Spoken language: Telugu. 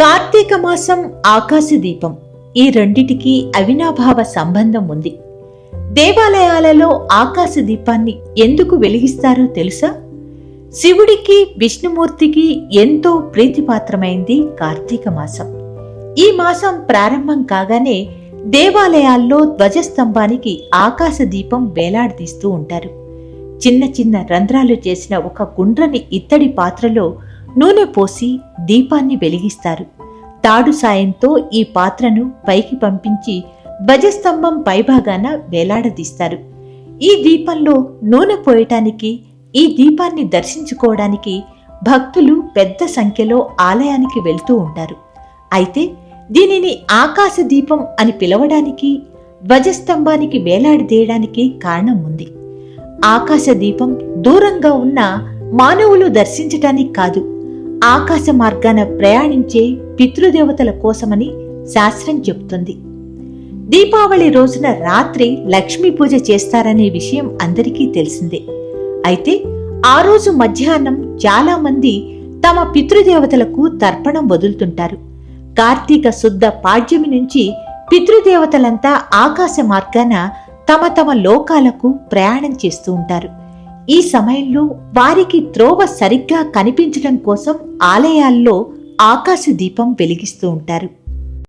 కార్తీక మాసం ఆకాశ దీపం ఈ రెండిటికి అవినాభావ సంబంధం ఉంది. దేవాలయాలలో ఆకాశ దీపాన్ని ఎందుకు వెలిగిస్తారో తెలుసా? శివుడికి విష్ణుమూర్తికి ఎంతో ప్రీతిపాత్రమైంది కార్తీక మాసం. ఈ మాసం ప్రారంభం కాగానే దేవాలయాల్లో ధ్వజస్తంభానికి ఆకాశ దీపం వేలాడదీస్తూ ఉంటారు. చిన్న చిన్న రంధ్రాలు చేసిన ఒక గుండ్రని ఇత్తడి పాత్రలో నూనె పోసి దీపాన్ని వెలిగిస్తారు. తాడు సాయంతో ఈ పాత్రను పైకి పంపించి ధ్వజస్తంభం పైభాగాన వేలాడదీస్తారు. ఈ దీపంలో నూనె పోయటానికి ఈ దీపాన్ని దర్శించుకోవడానికి భక్తులు పెద్ద సంఖ్యలో ఆలయానికి వెళ్తూ ఉంటారు. అయితే దీనిని ఆకాశ దీపం అని పిలవడానికి ధ్వజస్తంభానికి వేలాడదీయడానికి కారణం ఉంది. ఆకాశ దీపం దూరంగా ఉన్న మానవులు దర్శించటానికి కాదు. ఆకాశ మార్గాన ప్రయాణించే పితృదేవతల కోసమని శాస్త్రం చెబుతుంది. దీపావళి రోజున రాత్రి లక్ష్మీ పూజ చేస్తారనే విషయం అందరికీ తెలిసిందే. అయితే ఆ రోజు మధ్యాహ్నం చాలా మంది తమ పితృదేవతలకు తర్పణం వదులుతుంటారు. కార్తీక శుద్ధ పాడ్యమి నుంచి పితృదేవతలంతా ఆకాశ మార్గాన తమ తమ లోకాలకు ప్రయాణం చేస్తూ ఉంటారు. ఈ సమయంలో వారికి త్రోవ సరిగ్గా కనిపించడం కోసం ఆలయాల్లో ఆకాశ దీపం వెలిగిస్తూ ఉంటారు.